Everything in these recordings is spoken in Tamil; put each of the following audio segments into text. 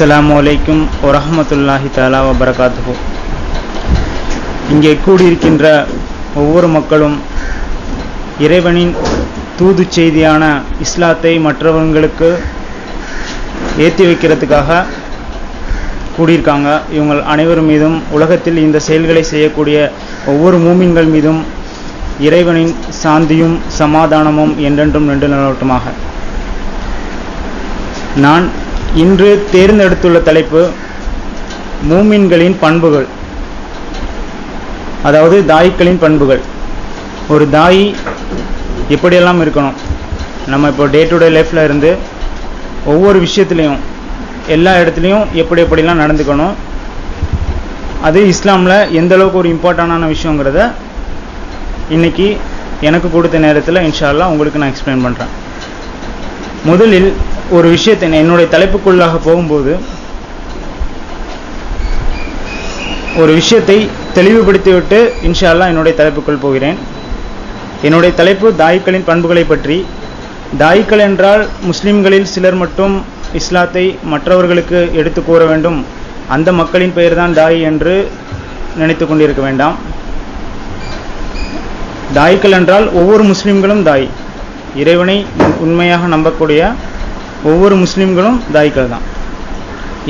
அஸ்லாம் வலைக்கும் வரஹ்மத்துல்லாஹி தாலா வபரகாத்து இங்கே கூடியிருக்கின்ற ஒவ்வொரு மக்களும் இறைவனின் தூது செய்தியான இஸ்லாத்தை மற்றவங்களுக்கு ஏற்றி வைக்கிறதுக்காக கூடியிருக்காங்க. இவங்க அனைவர் மீதும் உலகத்தில் இந்த செயல்களை செய்யக்கூடிய ஒவ்வொரு மூமின்கள் மீதும் இறைவனின் சாந்தியும் சமாதானமும் என்றென்றும் நின்று நிலவட்டுமாக. நான் இன்று தேர்ந்தெடுத்துள்ள தலைப்பு மூமின்களின் பண்புகள். அதாவது தாய்க்களின் பண்புகள். ஒரு தாய் எப்படியெல்லாம் இருக்கணும்? நம்ம இப்போ டே டு டே லைஃப்பில் இருந்து ஒவ்வொரு விஷயத்துலையும் எல்லா இடத்துலையும் எப்படி எப்படிலாம் நடந்துக்கணும்? அது இஸ்லாமில் எந்த அளவுக்கு ஒரு இம்பார்ட்டண்டான விஷயங்கிறத இன்னைக்கு எனக்கு கொடுத்த நேரத்தில் இன்ஷால்லாம் உங்களுக்கு நான் எக்ஸ்பிளைன் பண்ணுறேன் முதலில் ஒரு விஷயத்தை என்னுடைய தலைப்புக்குள்ளாக போகும்போது ஒரு விஷயத்தை தெளிவுபடுத்திவிட்டு இன்ஷா என்னுடைய தலைப்புக்குள் போகிறேன். என்னுடைய தலைப்பு தாய்க்களின் பண்புகளை பற்றி. தாய்க்கள் என்றால் முஸ்லிம்களில் சிலர் மட்டும் இஸ்லாத்தை மற்றவர்களுக்கு எடுத்து கூற வேண்டும். அந்த மக்களின் பெயர்தான் தாய் என்று நினைத்து கொண்டிருக்க வேண்டாம். தாய்க்கள் என்றால் ஒவ்வொரு முஸ்லிம்களும் தாய். இறைவனை உண்மையாக நம்பக்கூடிய ஒவ்வொரு முஸ்லீம்களும் தாய்க்கள் தான்.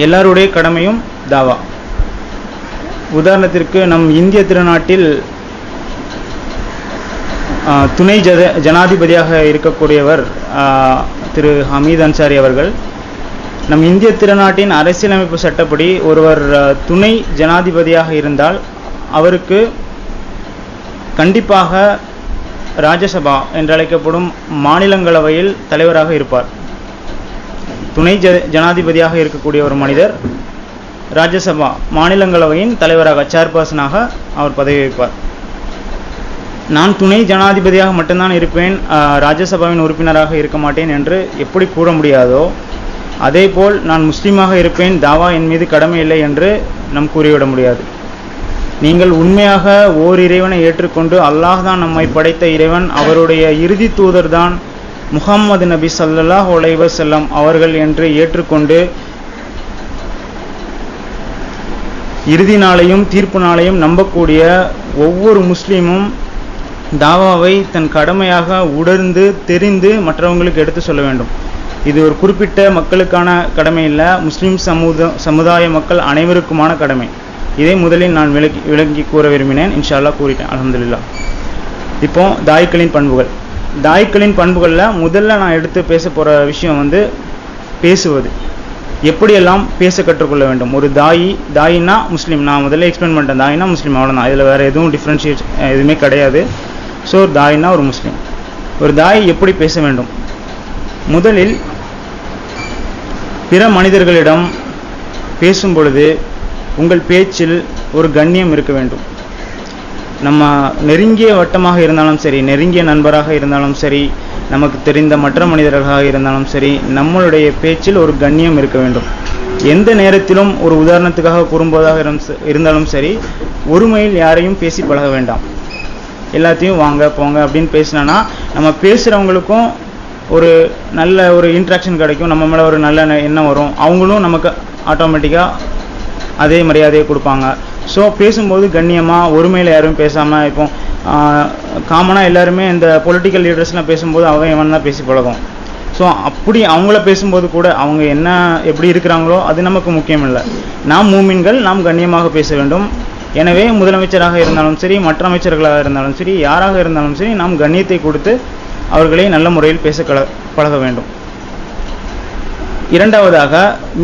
எல்லாருடைய கடமையும் தாவா. உதாரணத்திற்கு நம் இந்திய திருநாட்டில் துணை ஜத ஜனாதிபதியாக இருக்கக்கூடியவர் திரு ஹமீத் அன்சாரி அவர்கள். நம் இந்திய திருநாட்டின் அரசியலமைப்பு சட்டப்படி ஒருவர் துணை ஜனாதிபதியாக இருந்தால் அவருக்கு கண்டிப்பாக ராஜ்யசபா என்றழைக்கப்படும் மாநிலங்களவையில் தலைவராக இருப்பார். துணை ஜ ஜனாதிபதியாக இருக்கக்கூடிய ஒரு மனிதர் ராஜ்யசபா மாநிலங்களவையின் தலைவராக சேர்பர்சனாக அவர் பதவி வைப்பார் நான் துணை ஜனாதிபதியாக மட்டும்தான் இருப்பேன் ராஜ்யசபாவின் உறுப்பினராக இருக்க மாட்டேன் என்று எப்படி கூற முடியாதோ அதேபோல் நான் முஸ்லீமாக இருப்பேன் தாவா என் மீது கடமை இல்லை என்று நம் கூறிவிட முடியாது. நீங்கள் உண்மையாக ஓர் இறைவனை ஏற்றுக்கொண்டு அல்லாஹ் தான் நம்மை படைத்த இறைவன் அவருடைய இறுதி தூதர் தான் முகம்மது நபி சல்லாஹ் உலைவசல்லம் அவர்கள் என்று ஏற்றுக்கொண்டு இறுதி நாளையும் தீர்ப்பு நாளையும் நம்பக்கூடிய ஒவ்வொரு முஸ்லீமும் தாவாவை தன் கடமையாக உணர்ந்து தெரிந்து மற்றவங்களுக்கு எடுத்து சொல்ல வேண்டும். இது ஒரு குறிப்பிட்ட மக்களுக்கான கடமை இல்லை முஸ்லீம் சமுத சமுதாய மக்கள் அனைவருக்குமான கடமை. இதை முதலில் நான் விளக்கி விளங்கி கூற விரும்பினேன். இன்ஷா அல்லாஹ் கூறிட்டேன். அலமதுல்லா இப்போ தாய்க்களின் பண்புகள். தாய்க்களின் பண்புகளில் முதல்ல நான் எடுத்து பேச போகிற விஷயம் வந்து பேசுவது. எப்படியெல்லாம் பேச கற்றுக்கொள்ள வேண்டும்? ஒரு தாயி தாயினா முஸ்லீம். நான் முதல்ல எக்ஸ்பிளைன் பண்ணிட்டேன். தாயினா முஸ்லீம் அவ்வளோதான் இதில் வேறு எதுவும் டிஃப்ரென்ஷியேட் எதுவுமே கிடையாது. ஸோ தாயினா ஒரு முஸ்லீம். ஒரு தாய் எப்படி பேச வேண்டும்? முதலில் பிற மனிதர்களிடம் பேசும் பொழுது உங்கள் பேச்சில் ஒரு கண்ணியம் இருக்க வேண்டும். நம்ம நெருங்கிய வட்டமாக இருந்தாலும் சரி நெருங்கிய நண்பராக இருந்தாலும் சரி நமக்கு தெரிந்த மற்ற மனிதர்களாக இருந்தாலும் சரி நம்மளுடைய பேச்சில் ஒரு கண்ணியம் இருக்க வேண்டும். எந்த நேரத்திலும் ஒரு உதாரணத்துக்காக கூறும்போதாக இருந்தாலும் சரி ஒருமையில் யாரையும் பேசி பழக வேண்டாம். எல்லாத்தையும் வாங்க போங்க அப்படின்னு பேசினோன்னா நம்ம பேசுகிறவங்களுக்கும் ஒரு நல்ல ஒரு இன்ட்ராக்ஷன் கிடைக்கும். நம்ம மேலே ஒரு நல்ல எண்ணம் வரும். அவங்களும் நமக்கு ஆட்டோமேட்டிக்காக அதே மரியாதையை கொடுப்பாங்க. ஸோ பேசும்போது கண்ணியமாக ஒருமையில் யாரும் பேசாமல் இப்போ காமனாக எல்லாருமே இந்த பொலிட்டிக்கல் லீடர்ஸ்லாம் பேசும்போது அவன் இவன் தான் பேசி பழகும். ஸோ அப்படி அவங்கள பேசும்போது கூட அவங்க என்ன எப்படி இருக்கிறாங்களோ அது நமக்கு முக்கியம் இல்லை நாம் மூமின்கள் நாம் கண்ணியமாக பேச வேண்டும். எனவே முதலமைச்சராக இருந்தாலும் சரி மற்ற அமைச்சர்களாக இருந்தாலும் சரி யாராக இருந்தாலும் சரி நாம் கண்ணியத்தை கொடுத்து அவர்களை நல்ல முறையில் பேச கல பழக வேண்டும். இரண்டாவதாக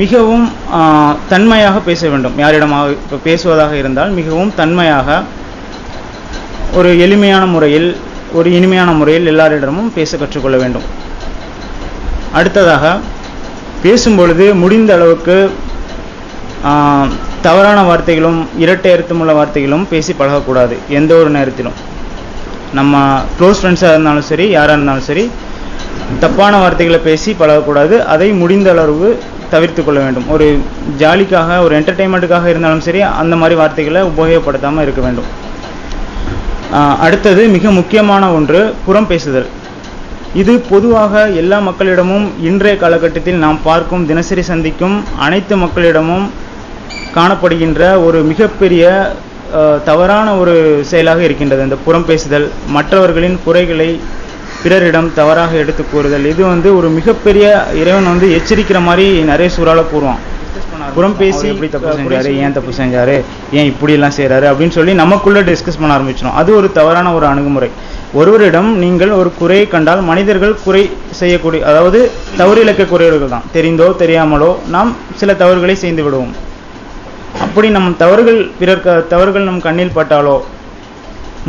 மிகவும் தன்மையாக பேச வேண்டும். யாரிடமாக இப்போ பேசுவதாக இருந்தால் மிகவும் தன்மையாக ஒரு எளிமையான முறையில் ஒரு இனிமையான முறையில் எல்லாரிடமும் பேச கற்றுக்கொள்ள வேண்டும். அடுத்ததாக பேசும்பொழுது முடிந்த அளவுக்கு தவறான வார்த்தைகளும் இரட்டை அர்த்தமுள்ள வார்த்தைகளும் பேசி பழகக்கூடாது எந்த ஒரு நேரத்திலும். நம்ம க்ளோஸ் ஃப்ரெண்ட்ஸாக இருந்தாலும் சரி யாராக இருந்தாலும் சரி தப்பான வார்த்தைகளை பேசி பழகக்கூடாது. அதை முடிந்த அளவு தவிர்த்து கொள்ள வேண்டும். ஒரு ஜாலிக்காக ஒரு என்டர்டெயின்மெண்ட்டுக்காக இருந்தாலும் சரி அந்த மாதிரி வார்த்தைகளை உபயோகப்படுத்தாமல் இருக்க வேண்டும். அடுத்தது மிக முக்கியமான ஒன்று புறம் பேசுதல். இது பொதுவாக எல்லா மக்களிடமும் இன்றைய காலகட்டத்தில் நாம் பார்க்கும் தினசரி சந்திக்கும் அனைத்து மக்களிடமும் காணப்படுகின்ற ஒரு மிகப்பெரிய அஹ், தவறான ஒரு செயலாக இருக்கின்றது. இந்த புறம் பேசுதல். மற்றவர்களின் குறைகளை பிறரிடம் தவறாக எடுத்து கூறுதல். இது வந்து ஒரு மிகப்பெரிய இறைவன் வந்து எச்சரிக்கிற மாதிரி நிறைய சூறால கூறுவான். புறம் பேசி எப்படி தப்பு செஞ்சாரு ஏன் தப்பு செஞ்சாரு ஏன் இப்படி எல்லாம் செய்றாரு அப்படின்னு சொல்லி நமக்குள்ள டிஸ்கஸ் பண்ண ஆரம்பிச்சிடும் அது ஒரு தவறான ஒரு அணுகுமுறை. ஒருவரிடம் நீங்கள் ஒரு குறையை கண்டால் மனிதர்கள் குறை செய்யக்கூடிய அதாவது தவறு இழைக்கக்கூடியவர்கள் தான். தெரிந்தோ தெரியாமலோ நாம் சில தவறுகளை செய்து விடுவோம். அப்படி நம் தவறுகள் பிறர் தவறுகள் நம் கண்ணில் பட்டாலோ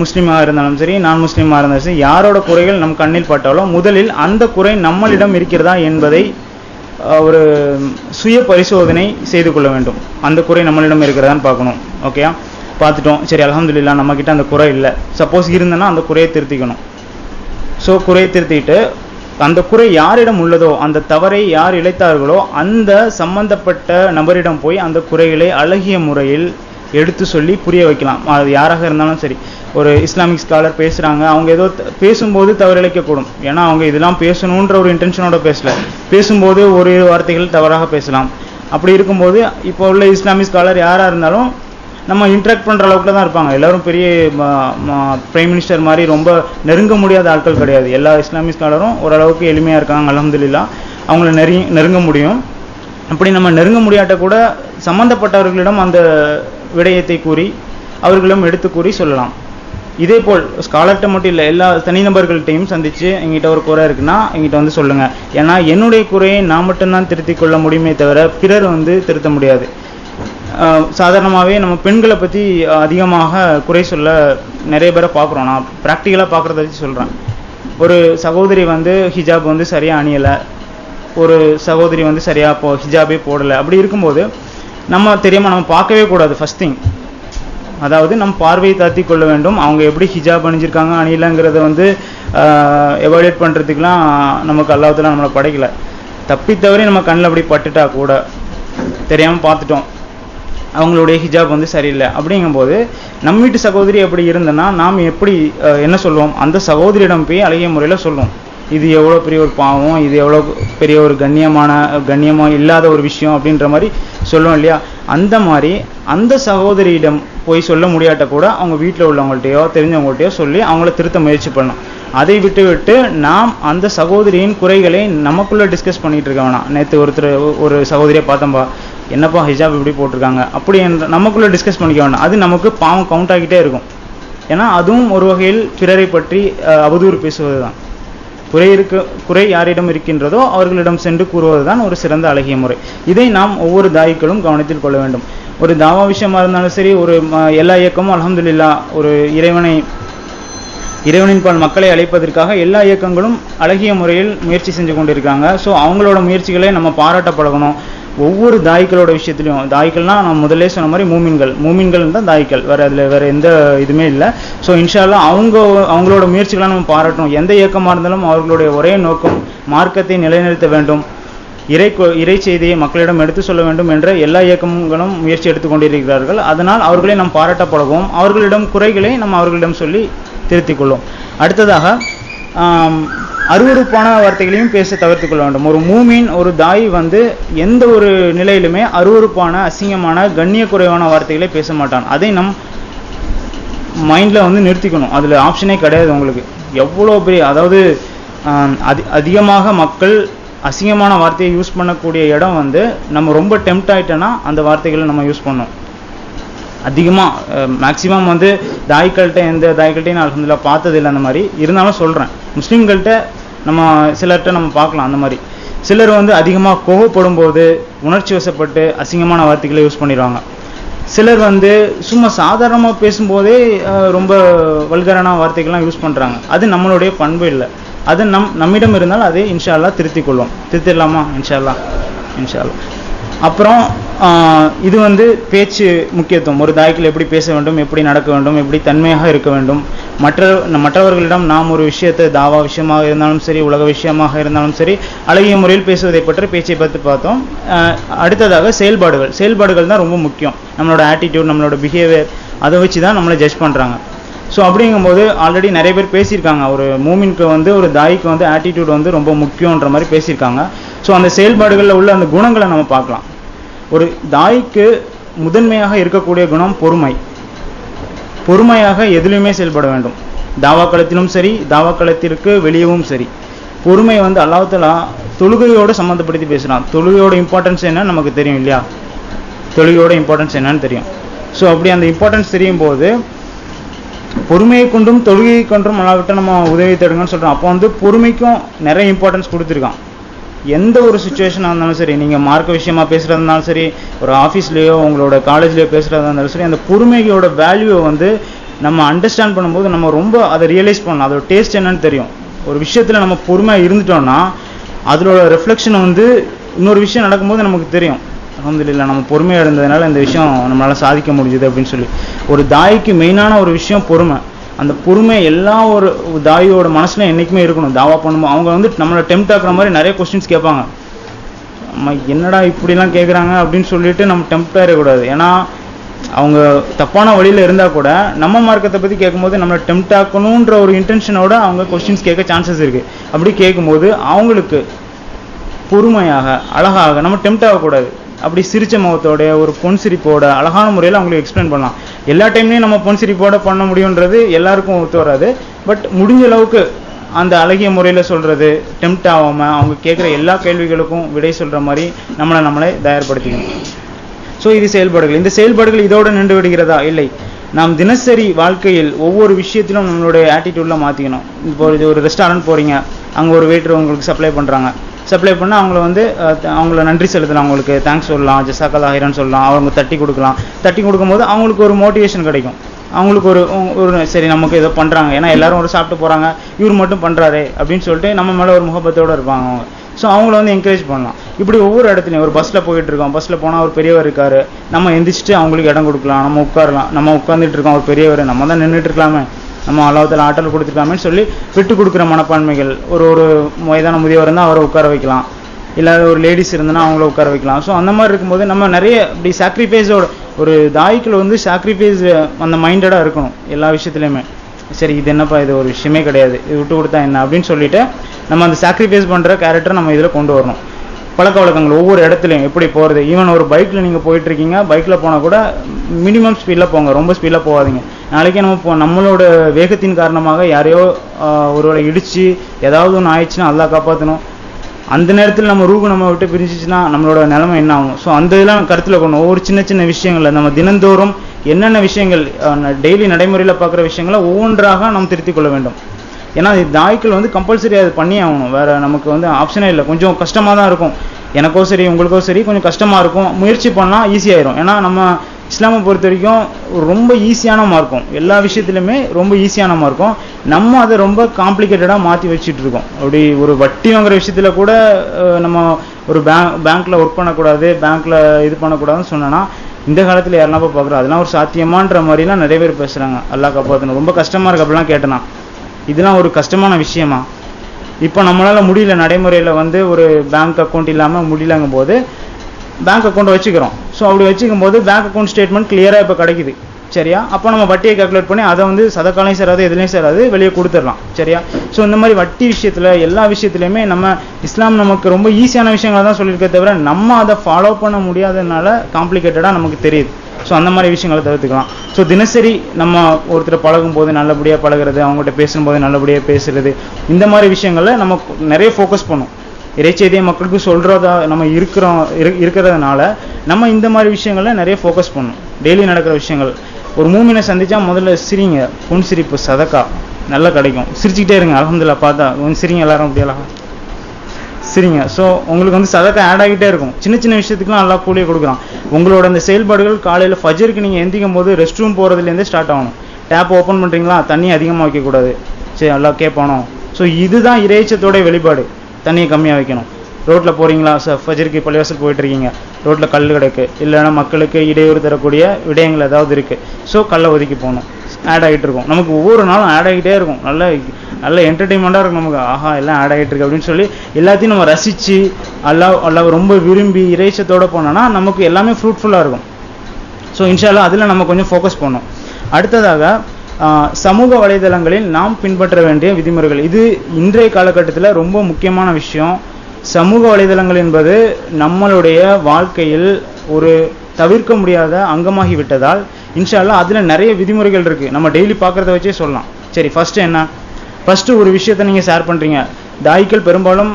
முஸ்லீமாக இருந்தாலும் சரி நான் முஸ்லீமாக இருந்தாலும் சரி யாரோட குறைகள் நம் கண்ணில் பட்டாலோ முதலில் அந்த குறை நம்மளிடம் இருக்கிறதா என்பதை ஒரு சுய பரிசோதனை செய்து கொள்ள வேண்டும். அந்த குறை நம்மளிடம் இருக்கிறதான்னு பார்க்கணும். ஓகேயா பார்த்துட்டோம். சரி அலமதுல்லா நம்மக்கிட்ட அந்த குறை இல்லை. சப்போஸ் இருந்தனா அந்த குறையை திருத்திக்கணும். ஸோ குறையை திருத்திட்டு அந்த குறை யாரிடம் உள்ளதோ அந்த தவறை யார் இழைத்தார்களோ அந்த சம்பந்தப்பட்ட நபரிடம் போய் அந்த குறைகளை அழகிய முறையில் எடுத்து சொல்லி புரிய வைக்கலாம். அது யாராக இருந்தாலும் சரி. ஒரு இஸ்லாமிக் ஸ்காலர் பேசுகிறாங்க அவங்க ஏதோ பேசும்போது தவறிழைக்கக்கூடும். ஏன்னா அவங்க இதெல்லாம் பேசணுன்ற ஒரு இன்டென்ஷனோட பேசல. பேசும்போது ஒரு இரு வார்த்தைகள் தவறாக பேசலாம். அப்படி இருக்கும்போது இப்போ உள்ள இஸ்லாமிக் ஸ்காலர் யாராக இருந்தாலும் நம்ம இன்ட்ராக்ட் பண்ணுற அளவுக்கு தான் இருப்பாங்க. எல்லோரும் பெரிய பிரைம் மினிஸ்டர் மாதிரி ரொம்ப நெருங்க முடியாத ஆட்கள் கிடையாது. எல்லா இஸ்லாமிக் ஸ்காலரும் ஓரளவுக்கு எளிமையாக இருக்காங்க அலமதுல்லா அவங்கள நெருங்கி நெருங்க முடியும். அப்படி நம்ம நெருங்க முடியாட்ட கூட சம்மந்தப்பட்டவர்களிடம் அந்த விடயத்தை கூறி அவர்களும் எடுத்து கூறி சொல்லலாம். இதே போல் ஸ்காலர்கிட்ட மட்டும் இல்லை எல்லா தனிநபர்கள்ட்டையும் சந்தித்து எங்கிட்ட ஒரு குறை இருக்குன்னா எங்கிட்ட வந்து சொல்லுங்கள் ஏன்னா என்னுடைய குறையை நான் மட்டும்தான் திருத்திக் கொள்ள முடியுமே தவிர பிறர் வந்து திருத்த முடியாது. சாதாரணமாகவே நம்ம பெண்களை பற்றி அதிகமாக குறை சொல்ல நிறைய பேரை பார்க்குறோம். நான் ப்ராக்டிக்கலாக பார்க்குறத வச்சு சொல்கிறேன் ஒரு சகோதரி வந்து ஹிஜாப் வந்து சரியாக அணியலை. ஒரு சகோதரி வந்து சரியாக போ ஹிஜாபே போடலை. அப்படி இருக்கும்போது நம்ம தெரியாமல் நம்ம பார்க்கவே கூடாது ஃபஸ்ட் திங் அதாவது நம் பார்வையை தாத்தி கொள்ள வேண்டும். அவங்க எப்படி ஹிஜாப் அணிஞ்சிருக்காங்க அணியலங்கிறத வந்து எவாலுவேட் பண்ணுறதுக்குலாம் நமக்கு அல்லாஹ்தாலா நம்மளை படைக்கல. தப்பி தவிர நம்ம கண்ணில் அப்படி பட்டுட்டா கூட தெரியாமல் பார்த்துட்டோம் அவங்களுடைய ஹிஜாப் வந்து சரியில்லை. அப்படிங்கும்போது நம்ம வீட்டு சகோதரி எப்படி இருந்தனா நாம் எப்படி என்ன சொல்லுவோம்? அந்த சகோதரியிடம் போய் அழகிய முறையில் சொல்லுவோம். இது எவ்வளோ பெரிய ஒரு பாவம் இது எவ்வளோ பெரிய ஒரு கண்ணியமான கண்ணியமாக இல்லாத ஒரு விஷயம் அப்படின்ற மாதிரி சொல்லுவோம் இல்லையா? அந்த மாதிரி அந்த சகோதரியிடம் போய் சொல்ல முடியாட்ட கூட அவங்க வீட்டில் உள்ளவங்கள்ட்டையோ தெரிஞ்சவங்கள்ட்டையோ சொல்லி அவங்கள திருத்த முயற்சி பண்ணணும். அதை விட்டு விட்டு நாம் அந்த சகோதரியின் குறைகளை நமக்குள்ளே டிஸ்கஸ் பண்ணிகிட்டு இருக்க வேணாம். நேற்று ஒருத்தர் ஒரு சகோதரியை பார்த்தோம்பா என்னப்பா ஹிஜாப் இப்படி போட்டிருக்காங்க? அப்படி என்ற நமக்குள்ளே டிஸ்கஸ் பண்ணிக்க வேண்டாம் அது நமக்கு பாவம் கவுண்ட் ஆகிட்டே இருக்கும். ஏன்னா அதுவும் ஒரு வகையில் பிறரை பற்றி அவதூறு பேசுவது தான் குறை இருக்க குறை யாரிடம் இருக்கின்றதோ அவர்களிடம் சென்று கூறுவதுதான் ஒரு சிறந்த அழகிய முறை. இதை நாம் ஒவ்வொரு தாய்க்களும் கவனத்தில் கொள்ள வேண்டும். ஒரு தாவா விஷயமா இருந்தாலும் சரி ஒரு எல்லா இயக்கமும் அலமதுல்லா ஒரு இறைவனை இறைவனின் பால் மக்களை அழைப்பதற்காக எல்லா இயக்கங்களும் அழகிய முறையில் முயற்சி செஞ்சு கொண்டிருக்காங்க. ஸோ அவங்களோட முயற்சிகளை நம்ம பாராட்ட பழகணும் ஒவ்வொரு தாய்களோட விஷயத்துலையும் தாய்கள்னால் நான் முதல்ல சொன்ன மாதிரி மூமின்கள். மூமின்கள் தான் தாய்கள் வேற அதில் வேற எந்த இதுவுமே இல்லை. ஸோ இன்ஷால்லாம் அவங்க அவங்களோட முயற்சிகளை நம்ம பாராட்டணும். எந்த இயக்கமாக இருந்தாலும் அவர்களுடைய ஒரே நோக்கம் மார்க்கத்தை நிலைநிறுத்த வேண்டும். இறை கொ- இறை செய்தியை மக்களிடம் எடுத்து சொல்ல வேண்டும் என்ற எல்லா இயக்கங்களும் முயற்சி எடுத்துக்கொண்டிருக்கிறார்கள் அதனால் அவர்களை நாம் பாராட்டப்படுவோம். அவர்களிடம் குறைகளை நம்ம அவர்களிடம் சொல்லி திருத்திக் கொள்வோம். அடுத்ததாக அருவறுப்பான அருவருப்பான வார்த்தைகளையும் பேச தவிர்த்து கொள்ள வேண்டும். ஒரு மூமின் ஒரு தாய் வந்து எந்த ஒரு நிலையிலுமே அருவருப்பான அசிங்கமான கண்ணிய குறைவான வார்த்தைகளை பேச மாட்டான். அதை நம் மைண்டில் வந்து நிறுத்திக்கணும். அதில் ஆப்ஷனே கிடையாது உங்களுக்கு. எவ்வளோ பெரிய அதாவது அதி அதிகமாக மக்கள் அசிங்கமான வார்த்தையை யூஸ் பண்ணக்கூடிய இடம் வந்து நம்ம ரொம்ப டெம்ட் ஆகிட்டோன்னா அந்த வார்த்தைகளை நம்ம யூஸ் பண்ணோம் அதிகமாக மேக்ஸிமம் வந்து தாய்கள்கிட்ட எந்த தாய்கள்கிட்டையும் நான் அல்ஹம்துலில்லாஹ் பார்த்ததில்லை அந்த மாதிரி. இருந்தாலும் சொல்கிறேன் முஸ்லீம்கள்கிட்ட நம்ம சிலர்கிட்ட நம்ம பார்க்கலாம் அந்த மாதிரி. சிலர் வந்து அதிகமாக கோவப்படும் போது உணர்ச்சி வசப்பட்டு அசிங்கமான வார்த்தைகளை யூஸ் பண்ணிடுவாங்க. சிலர் வந்து சும்மா சாதாரணமாக பேசும்போதே ரொம்ப வல்கரான வார்த்தைகள்லாம் யூஸ் பண்ணுறாங்க அது நம்மளுடைய பண்பு இல்லை. அது நம் நம்மிடம் இருந்தால் அதை இன்ஷால்லா திருத்திக் கொள்வோம். திருத்திடலாமா? இன்ஷா இன்ஷால்லா இன்ஷா அப்புறம் இது வந்து பேச்சு முக்கியத்துவம். ஒரு தாய்க்கில் எப்படி பேச வேண்டும் எப்படி நடக்க வேண்டும் எப்படி தன்மையாக இருக்க வேண்டும். மற்ற மற்றவர்களிடம் நாம் ஒரு விஷயத்தை தாவா விஷயமாக இருந்தாலும் சரி உலக விஷயமாக இருந்தாலும் சரி அழகிய முறையில் பேசுவதை பற்றி பேச்சை பார்த்து பார்த்தோம். அடுத்ததாக செயல்பாடுகள். செயல்பாடுகள் தான் ரொம்ப முக்கியம். நம்மளோட ஆட்டிடியூட் நம்மளோட பிஹேவியர் அதை வச்சு தான் நம்மளை ஜட்ஜ் பண்ணுறாங்க ஸோ அப்படிங்கும்போது ஆல்ரெடி நிறைய பேர் பேசியிருக்காங்க. ஒரு மூமின்க்கு வந்து ஒரு தாய்க்கு வந்து ஆட்டிடியூட் வந்து ரொம்ப முக்கியன்ற மாதிரி பேசியிருக்காங்க. ஸோ அந்த செயல்பாடுகளில் உள்ள அந்த குணங்களை நம்ம பார்க்கலாம். ஒரு தாய்க்கு முதன்மையாக இருக்கக்கூடிய குணம் பொறுமை. பொறுமையாக எதுலையுமே செயல்பட வேண்டும். தாவாக்களத்திலும் சரி தாவாக்களத்திற்கு வெளியவும் சரி. பொறுமை வந்து அல்லாத்தலா தொழுகையோடு சம்மந்தப்படுத்தி பேசுகிறான் தொழுகையோட இம்பார்ட்டன்ஸ் என்னன்னு நமக்கு தெரியும் இல்லையா? தொழுகையோட இம்பார்ட்டன்ஸ் என்னன்னு தெரியும். ஸோ அப்படி அந்த இம்பார்ட்டன்ஸ் தெரியும் போது பொறுமையை கொண்டும் தொழுகையை கொண்டும் அல்லாவிட்ட நம்ம உதவி தேடுங்கன்னு சொல்கிறோம் அப்போ வந்து பொறுமைக்கும் நிறைய இம்பார்ட்டன்ஸ் கொடுத்துருக்கான். எந்த ஒரு சுச்சுவேஷனாக இருந்தாலும் சரி நீங்கள் மார்க்க விஷயமா பேசுகிறதா இருந்தாலும் சரி ஒரு ஆஃபீஸ்லேயோ உங்களோட காலேஜ்லேயோ பேசுகிறதா இருந்தாலும் சரி அந்த பொறுமையோட வேல்யூவை வந்து நம்ம அண்டர்ஸ்டாண்ட் பண்ணும்போது நம்ம ரொம்ப அதை ரியலைஸ் பண்ணலாம். அதோட டேஸ்ட் என்னன்னு தெரியும். ஒரு விஷயத்தில் நம்ம பொறுமையாக இருந்துட்டோம்னா அதோட ரிஃப்ளெக்ஷன் வந்து இன்னொரு விஷயம் நடக்கும்போது நமக்கு தெரியும். அல்ஹம்துலில்லாஹ் நம்ம பொறுமையாக இருந்ததுனால இந்த விஷயம் நம்மளால் சாதிக்க முடிஞ்சுது அப்படின்னு சொல்லி. ஒரு தாய்க்கு மெயினான ஒரு விஷயம் பொறுமை. அந்த பொறுமை எல்லா ஒரு தாயோட மனசுல என்றைக்குமே இருக்கணும். தாவா பண்ணும்போது அவங்க வந்து நம்மளை டெம்ட் ஆக்குற மாதிரி நிறைய கொஸ்டின்ஸ் கேட்பாங்க. நம்ம என்னடா இப்படிலாம் கேட்குறாங்க அப்படின்னு சொல்லிட்டு நம்ம டெம்ப்ட் ஆகிடக்கூடாது ஏன்னா அவங்க தப்பான வழியில் இருந்தால் கூட நம்ம மார்க்கத்தை பற்றி கேட்கும்போது நம்மளை டெம்ட் ஆக்கணுன்ற ஒரு இன்டென்ஷனோட அவங்க கொஸ்டின்ஸ் கேட்க சான்சஸ் இருக்குது அப்படி கேட்கும்போது அவங்களுக்கு பொறுமையாக அழகாக நம்ம டெம்ட் ஆகக்கூடாது. அப்படி சிரிச்ச முகத்தோட ஒரு பொன் சிரிப்போட அழகான முறையில் அவங்களுக்கு எக்ஸ்பிளைன் பண்ணலாம். எல்லா டைம்லையும் நம்ம பொன் சிரிப்போட பண்ண முடியுன்றது எல்லாருக்கும் ஒத்து வராது. பட் முடிஞ்ச அளவுக்கு அந்த அழகிய முறையில் சொல்கிறது டெம்ட் ஆகாமல் அவங்க கேட்குற எல்லா கேள்விகளுக்கும் விடை சொல்கிற மாதிரி நம்மளை நம்மளே தயார்படுத்திக்கணும். ஸோ இது செயல்பாடுகள். இந்த செயல்பாடுகள் இதோடு நின்று விடுகிறதா? இல்லை. நாம் தினசரி வாழ்க்கையில் ஒவ்வொரு விஷயத்திலும் நம்மளுடைய ஆட்டிடியூடில் மாற்றிக்கணும் இப்போ இது ஒரு ரெஸ்டாரண்ட் போகிறீங்க அங்கே ஒரு வெயிட்டர் உங்களுக்கு சப்ளை பண்ணுறாங்க சப்ளை பண்ணால் அவங்கள வந்து அவங்கள நன்றி செலுத்தலாம் அவங்களுக்கு. தேங்க்ஸ் சொல்லலாம் ஜசாக்கல் ஆயிரம்னு சொல்லலாம் அவங்க தட்டி கொடுக்கலாம். தட்டி கொடுக்கும்போது அவங்களுக்கு ஒரு மோட்டிவேஷன் கிடைக்கும். அவங்களுக்கு ஒரு ஒரு சரி நமக்கு ஏதோ பண்ணுறாங்க ஏன்னா எல்லாரும் ஒரு சாப்பிட்டு போகிறாங்க இவர் மட்டும் பண்ணுறாரு அப்படின்னு சொல்லிட்டு நம்ம மேலே ஒரு முகப்பத்தோடு இருப்பாங்க அவங்க. ஸோ அவங்கள வந்து என்கரேஜ் பண்ணலாம். இப்படி ஒவ்வொரு இடத்துலையும் ஒரு பஸ்ஸில் போயிட்டு இருக்கோம் பஸ்ஸில் போனால் ஒரு பெரியவர் இருக்கார். நம்ம எந்திரிச்சிட்டு அவங்களுக்கு இடம் கொடுக்கலாம் நம்ம உட்காரலாம். நம்ம உட்காந்துட்டு இருக்கோம் ஒரு பெரியவர். நம்ம தான் நின்றுட்டு இருக்கலாமே. நம்ம அல்லாவத்தில் ஆட்டல் கொடுத்துருக்கலாமேன்னு சொல்லி விட்டு கொடுக்குற மனப்பான்மைகள். ஒரு ஒரு வயதான முதியவர் இருந்தால் அவரை உட்கார வைக்கலாம். இல்லாத ஒரு லேடிஸ் இருந்தனா அவங்கள உட்கார வைக்கலாம். ஸோ அந்த மாதிரி இருக்கும்போது நம்ம நிறைய இப்படி சாக்ரிஃபைஸோட ஒரு தாய்க்குள்ள வந்து சாக்ரிஃபைஸ் அந்த மைண்டடாக இருக்கணும் எல்லா விஷயத்துலையுமே. சரி இது என்னப்பா இது ஒரு விஷயமே கிடையாது. இது விட்டு கொடுத்தா என்ன? அப்படின்னு சொல்லிட்டு நம்ம அந்த சாக்ரிஃபைஸ் பண்ணுற கேரக்டர் நம்ம இதில் கொண்டு வரணும். பழக்க வழக்கங்கள் ஒவ்வொரு இடத்துலையும் எப்படி போகிறது ஈவன் ஒரு பைக்கில் நீங்கள் போயிட்டுருக்கீங்க பைக்கில் போனால் கூட மினிமம் ஸ்பீடில் போங்க. ரொம்ப ஸ்பீடில் போகாதீங்க. நாளைக்கே நம்ம போ நம்மளோட வேகத்தின் காரணமாக யாரையோ ஆஹ், ஒருவரை இடித்து ஏதாவது ஒன்று ஆயிடுச்சுன்னா அல்லாஹ் காப்பாற்றணும் அந்த நேரத்தில் நம்ம ரூபு நம்ம விட்டு பிரிஞ்சிச்சுன்னா நம்மளோட நிலைமை என்ன ஆகும்? ஸோ அந்த இதெல்லாம் கருத்தில் கொண்டு ஒவ்வொரு சின்ன சின்ன விஷயங்களை நம்ம தினந்தோறும் என்னென்ன விஷயங்கள் டெய்லி நடைமுறையில் பார்க்குற விஷயங்களை ஒவ்வொன்றாக நாம் திருத்திக் கொள்ள வேண்டும். ஏன்னா இது தாய்க்கள் வந்து கம்பல்சரி அது பண்ணி ஆகணும். வேற நமக்கு வந்து ஆப்ஷனே இல்லை. கொஞ்சம் கஷ்டமாக தான் இருக்கும். எனக்கோ சரி உங்களுக்கோ சரி கொஞ்சம் கஷ்டமாக இருக்கும். முயற்சி பண்ணால் ஈஸியாயிரும் ஏன்னா நம்ம இஸ்லாமை பொறுத்த வரைக்கும் ரொம்ப ஈஸியான மார்க்கும் எல்லா விஷயத்துலையுமே ரொம்ப ஈஸியான மார்க்கும் நம்ம அதை ரொம்ப காம்ப்ளிகேட்டடாக மாற்றி வச்சுட்டு இருக்கோம். அப்படி ஒரு வட்டி வாங்குற விஷயத்தில் கூட நம்ம ஒரு பேங்க் பேங்க்கில் ஒர்க் பண்ணக்கூடாது பேங்க்கில் இது பண்ணக்கூடாதுன்னு சொன்னோன்னா இந்த காலத்தில் யாரெல்லாம் போய் பார்க்குறோம் அதெல்லாம் ஒரு சாத்தியமான்ற மாதிரிலாம் நிறைய பேர் பேசுகிறாங்க அல்லா காப்பாற்றணும் ரொம்ப கஷ்டமாக இருக்கு அப்படிலாம் கேட்டேனா. இதெல்லாம் ஒரு கஷ்டமான விஷயமா? இப்போ நம்மளால் முடியல நடைமுறையில் வந்து ஒரு பேங்க் அக்கௌண்ட் இல்லாமல் முடியலங்கும் போது பேங்க் அக்கௌண்ட் வச்சுக்கிறோம். ஸோ அப்படி வச்சுக்கும் போது பேங்க் அக்கௌண்ட் ஸ்டேட்மெண்ட் கிளியராக இப்போ கிடைக்குது. சரியா? அப்போ நம்ம வட்டியை கால்குலேட் பண்ணி அதை வந்து சதக்காலையும் சேராது எதுலையும் சேராது வெளியே கொடுத்துடலாம். சரியா? ஸோ இந்த மாதிரி வட்டி விஷயத்தில் எல்லா விஷயத்துலையுமே நம்ம இஸ்லாம் நமக்கு ரொம்ப ஈஸியான விஷயங்களை தான் சொல்லியிருக்க தவிர நம்ம அதை ஃபாலோ பண்ண முடியாததுனால காம்ப்ளிகேட்டடாக நமக்கு தெரியுது. ஸோ அந்த மாதிரி விஷயங்களை தவிர்த்துக்கலாம். ஸோ தினசரி நம்ம ஒருத்தர் பழகும் போது நல்லபடியாக பழகுறது அவங்ககிட்ட பேசும்போது நல்லபடியாக பேசுறது இந்த மாதிரி விஷயங்களை நம்ம நிறைய ஃபோக்கஸ் பண்ணும். இறைச்செய்தியை மக்களுக்கு சொல்கிறதா நம்ம இருக்கிறோம் இரு- இருக்கிறதுனால நம்ம இந்த மாதிரி விஷயங்கள நிறைய ஃபோக்கஸ் பண்ணணும். டெய்லி நடக்கிற விஷயங்கள். ஒரு மூமினை சந்திச்சா முதல்ல சிரிங்க. புன் சிரிப்பு சதக்கா. நல்லா கிடைக்கும். சிரிச்சுக்கிட்டே இருங்க. அலமதுல்லா பார்த்தா கொஞ்சம் சிரிங்க எல்லாரும் அப்படியெல்லாம் அழகா. சரிங்க. ஸோ உங்களுக்கு வந்து சதக்கா ஆட் ஆகிட்டே இருக்கும். சின்ன சின்ன விஷயத்துக்குலாம் நல்லா கூலியை கொடுக்குறான். உங்களோட அந்த செயல்பாடுகள் காலையில் ஃபஜருக்கு நீங்கள் எந்திக்கும் போது ரெஸ்ட் ரூம் போகிறதுலேருந்தே ஸ்டார்ட் ஆகணும். டேப் ஓப்பன் பண்ணுறீங்களா தண்ணி அதிகமாக வைக்கக்கூடாது. சரி நல்லா கேட்பானோ ஸோ இதுதான் இறைச்சத்தோட வெளிப்பாடு. தண்ணியை கம்மியாக வைக்கணும். ரோட்டில் போகிறீங்களா சார் ஃபஜருக்கு பள்ளிவாசல் போயிட்டுருக்கீங்க. ரோட்டில் கல் கிடக்கு. இல்லைன்னா மக்களுக்கு இடையூறு தரக்கூடிய விடயங்கள் ஏதாவது இருக்குது ஸோ கல்லை ஒதுக்கி போகணும். ஆட் ஆகிட்டு இருக்கும். நமக்கு ஒவ்வொரு நாளும் ஆட் ஆகிட்டே இருக்கும். நல்ல நல்ல என்டர்டெயின்மெண்ட்டாக இருக்கும் நமக்கு. ஆஹா எல்லாம் ஆட் ஆகிட்டு இருக்கு அப்படின்னு சொல்லி எல்லாத்தையும் நம்ம ரசித்து அல்லா அல்லாஹ் ரொம்ப விரும்பி இறைச்சத்தோடு போனோன்னா நமக்கு எல்லாமே ஃப்ரூட்ஃபுல்லாக இருக்கும். ஸோ இன்ஷால்லா அதில் நம்ம கொஞ்சம் ஃபோக்கஸ் பண்ணோம் அடுத்ததாக சமூக வலைதளங்களில் நாம் பின்பற்ற வேண்டிய விதிமுறைகள். இது இன்றைய காலகட்டத்தில் ரொம்ப முக்கியமான விஷயம். சமூக வலைதளங்கள் என்பது நம்மளுடைய வாழ்க்கையில் ஒரு தவிர்க்க முடியாத அங்கமாகி விட்டதால் அதில் நிறைய விதிமுறைகள் இருக்குது நம்ம டெய்லி பார்க்குறத வச்சே சொல்லலாம். சரி ஃபஸ்ட்டு என்ன? ஃபஸ்ட்டு ஒரு விஷயத்தை நீங்கள் ஷேர் பண்ணுறீங்க தாய்க்கள் பெரும்பாலும்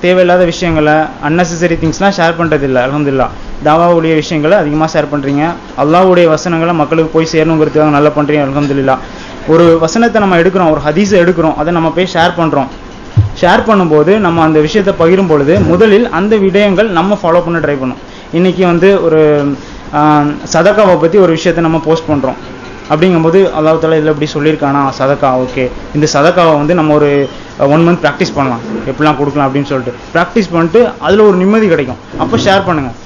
தேவையில்லாத விஷயங்களை அன்னெசரி திங்ஸ்லாம் ஷேர் பண்ணுறதில்ல அலமதுல்லா தாவாவுடைய விஷயங்களை அதிகமாக ஷேர் பண்ணுறீங்க அல்லாவுடைய வசனங்களை மக்களுக்கு போய் சேரணுங்கிறதுக்காக நல்லா பண்ணுறீங்க அலமதுல்லா ஒரு வசனத்தை நம்ம எடுக்கிறோம் ஒரு ஹதீஸை எடுக்கிறோம் அதை நம்ம போய் ஷேர் பண்ணுறோம் ஷேர் பண்ணும்போது நம்ம அந்த விஷயத்தை பகிரும் பொழுது முதலில் அந்த விடயங்கள் நம்ம ஃபாலோ பண்ண ட்ரை பண்ணும். இன்றைக்கி வந்து ஒரு சதக்காவை பற்றி ஒரு விஷயத்தை நம்ம போஸ்ட் பண்ணுறோம் அப்படிங்கும்போது அல்லாஹ் தாலா இதில் இப்படி சொல்லியிருக்கானா சதக்கா ஓகே. இந்த சதக்காவை வந்து நம்ம ஒரு ஒன் மந்த் ப்ராக்டிஸ் பண்ணலாம். எப்படிலாம் கொடுக்கலாம் அப்படின்னு சொல்லிட்டு. ப்ராக்டிஸ் பண்ணிட்டு அதில் ஒரு நிம்மதி கிடைக்கும். அப்போ ஷேர் பண்ணுங்கள்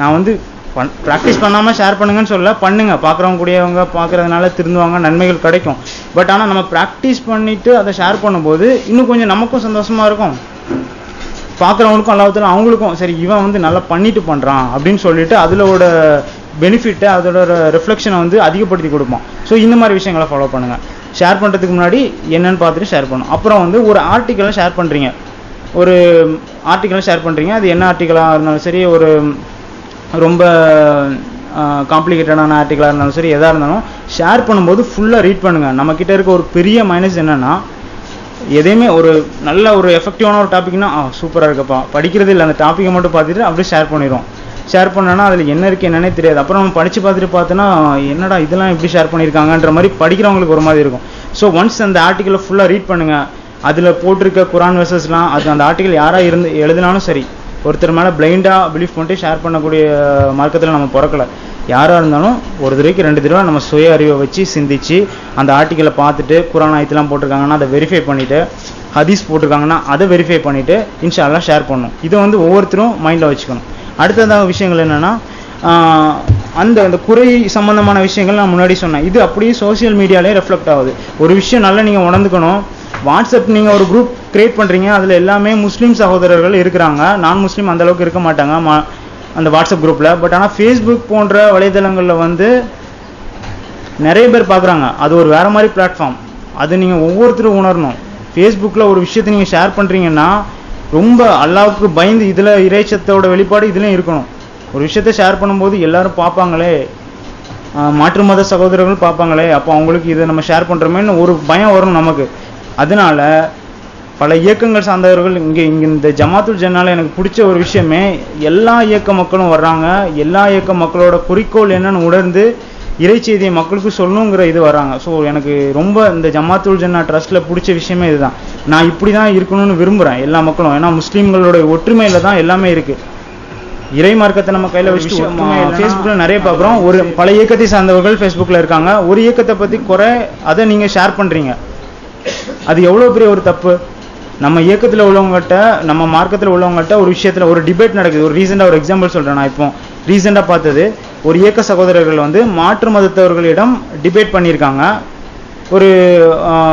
நான் வந்து பண் ப்ராக்டிஸ் பண்ணாமல் ஷேர் பண்ணுங்கன்னு சொல்ல பண்ணுங்க. பார்க்குறவங்க கூடியவங்க பார்க்குறதுனால திருந்துவாங்க. நன்மைகள் கிடைக்கும். பட் ஆனால் நம்ம ப்ராக்டிஸ் பண்ணிவிட்டு அதை ஷேர் பண்ணும்போது இன்னும் கொஞ்சம் நமக்கும் சந்தோஷமா இருக்கும். பார்க்குறவங்களுக்கும் அல்லாத்துல அவங்களுக்கும் சரி இவன் வந்து நல்லா பண்ணிட்டு பண்ணுறான் அப்படின்னு சொல்லிட்டு அதிலோட பெனிஃபிட்டை அதோட ரிஃப்ளெக்ஷனை வந்து அதிகப்படுத்தி கொடுப்போம் ஸோ இந்த மாதிரி விஷயங்களை ஃபாலோ பண்ணுங்கள் ஷேர் பண்ணுறதுக்கு முன்னாடி என்னன்னு பார்த்துட்டு ஷேர் பண்ணும் அப்புறம் வந்து ஒரு ஆர்டிக்கலை ஷேர் பண்ணுறீங்க ஒரு ஆர்டிக்கலை ஷேர் பண்ணுறீங்க அது என்ன ஆர்டிக்கலாக இருந்தாலும் சரி ஒரு ரொம்ப காம்ப்ளிகேட்டடான ஆர்டிக்கலாக இருந்தாலும் சரி எதாக இருந்தாலும் ஷேர் பண்ணும்போது ஃபுல்லாக ரீட் பண்ணுங்கள் நம்மக்கிட்ட இருக்க ஒரு பெரிய மைனஸ் என்னென்னா எதையுமே ஒரு நல்ல ஒரு எஃபெக்டிவான ஒரு டாபிக்னா சூப்பராக இருக்கப்பா. படிக்கிறது இல்லை. அந்த டாப்பிக்கை மட்டும் பார்த்துட்டு அப்படியே ஷேர் பண்ணிடுவோம் ஷேர் பண்ணனா அதில் என்ன இருக்குது என்னன்னே தெரியாது. அப்புறம் நம்ம படித்து பார்த்துட்டு பார்த்தோன்னா என்னடா இதெல்லாம் எப்படி ஷேர் பண்ணியிருக்காங்கன்ற மாதிரி படிக்கிறவங்களுக்கு ஒரு மாதிரி இருக்கும். ஸோ ஒன்ஸ் அந்த ஆர்டிக்கலை ஃபுல்லாக ரீட் பண்ணுங்கள் அதில் போட்டிருக்க குரான் வெர்சஸ்லாம் அது அந்த ஆர்டிக்கல் யாராக இருந்து எழுதினாலும் சரி ஒருத்தர் மேலே பிளைண்டாக பிலீஃப் பண்ணிட்டு ஷேர் பண்ணக்கூடிய மார்க்கத்தில் நம்ம பிறக்கல. யாராக இருந்தாலும் ஒரு தடவைக்கு ரெண்டு தடவை நம்ம சுய அறிவை வச்சு சிந்திச்சு அந்த ஆர்டிக்கலை பார்த்துட்டு குரான் ஆயத்தெல்லாம் போட்டிருக்காங்கன்னா அதை வெரிஃபை பண்ணிவிட்டு ஹதீஸ் போட்டிருக்காங்கன்னா அதை வெரிஃபை பண்ணிவிட்டு இன்ஷால்லாம் ஷேர் பண்ணணும். இதை வந்து ஒவ்வொருத்தரும் மைண்டில் வச்சுக்கணும். அடுத்ததாக விஷயங்கள் என்னென்னா அந்த அந்த குறை சம்பந்தமான விஷயங்கள் நான் முன்னாடி சொன்னேன். இது அப்படியே சோஷியல் மீடியாலே ரெஃப்ளெக்ட் ஆகுது. ஒரு விஷயம் நல்லா நீங்கள் உணர்ந்துக்கணும். வாட்ஸ்அப் நீங்கள் ஒரு குரூப் கிரியேட் பண்ணுறீங்க அதில் எல்லாமே முஸ்லீம் சகோதரர்கள் இருக்கிறாங்க. நான் முஸ்லீம் அந்த அளவுக்கு இருக்க மாட்டாங்க மா- அந்த வாட்ஸ்அப் குரூப்பில் பட் ஆனால் ஃபேஸ்புக் போன்ற வலைதளங்களில் வந்து நிறைய பேர் பார்க்குறாங்க. அது ஒரு வேறு மாதிரி பிளாட்ஃபார்ம் அது நீங்கள் ஒவ்வொருத்தரும் உணரணும். ஃபேஸ்புக்கில் ஒரு விஷயத்தை நீங்கள் ஷேர் பண்ணுறீங்கன்னா ரொம்ப அல்லாவுக்கு பயந்து இதில் இறைச்சத்தோட வெளிப்பாடு இதுலேயும் இருக்கணும். ஒரு விஷயத்தை ஷேர் பண்ணும்போது எல்லாரும் பார்ப்பாங்களே. மாற்று மத சகோதரர்கள் பார்ப்பாங்களே. அப்போ அவங்களுக்கு இதை நம்ம ஷேர் பண்ணுறோமேன்னு ஒரு பயம் வரும் நமக்கு. அதனால பல இயக்கங்கள் சார்ந்தவர்கள் இங்கே இங்கே இந்த ஜமாத்துல் ஜன்னால எனக்கு பிடிச்ச ஒரு விஷயமே எல்லா இயக்க மக்களும் வர்றாங்க. எல்லா இயக்க மக்களோட குறிக்கோள் என்னன்னு உணர்ந்து இறைச்செய்தியை மக்களுக்கு சொல்லணுங்கிற இது வராங்க. ஸோ எனக்கு ரொம்ப இந்த ஜமாத்துல் ஜன்னா ட்ரஸ்ட்டில் பிடிச்ச விஷயமே இதுதான். நான் இப்படி தான் இருக்கணும்னு விரும்புகிறேன் எல்லா மக்களும். ஏன்னா முஸ்லீம்களோட ஒற்றுமையில தான் எல்லாமே இருக்குது இறை மார்க்கத்தை நம்ம கையில வச்சுட்டு ஃபேஸ்புக்ல நிறைய பார்க்குறோம். ஒரு பல இயக்கத்தை சார்ந்தவர்கள் ஃபேஸ்புக்ல இருக்காங்க. ஒரு இயக்கத்தை பத்தி குறை அதை நீங்க ஷேர் பண்றீங்க. அது எவ்வளவு பெரிய ஒரு தப்பு? நம்ம இயக்கத்துல உள்ளவங்ககிட்ட நம்ம மார்க்கத்துல உள்ளவங்ககிட்ட ஒரு விஷயத்துல ஒரு டிபேட் நடக்குது. ஒரு ரீசெண்டா ஒரு எக்ஸாம்பிள் சொல்றேன் நான் இப்போ. ரீசெண்டா பார்த்தது ஒரு இயக்க சகோதரர்கள் வந்து மாற்று மதத்தவர்களிடம் டிபேட் பண்ணியிருக்காங்க. ஒரு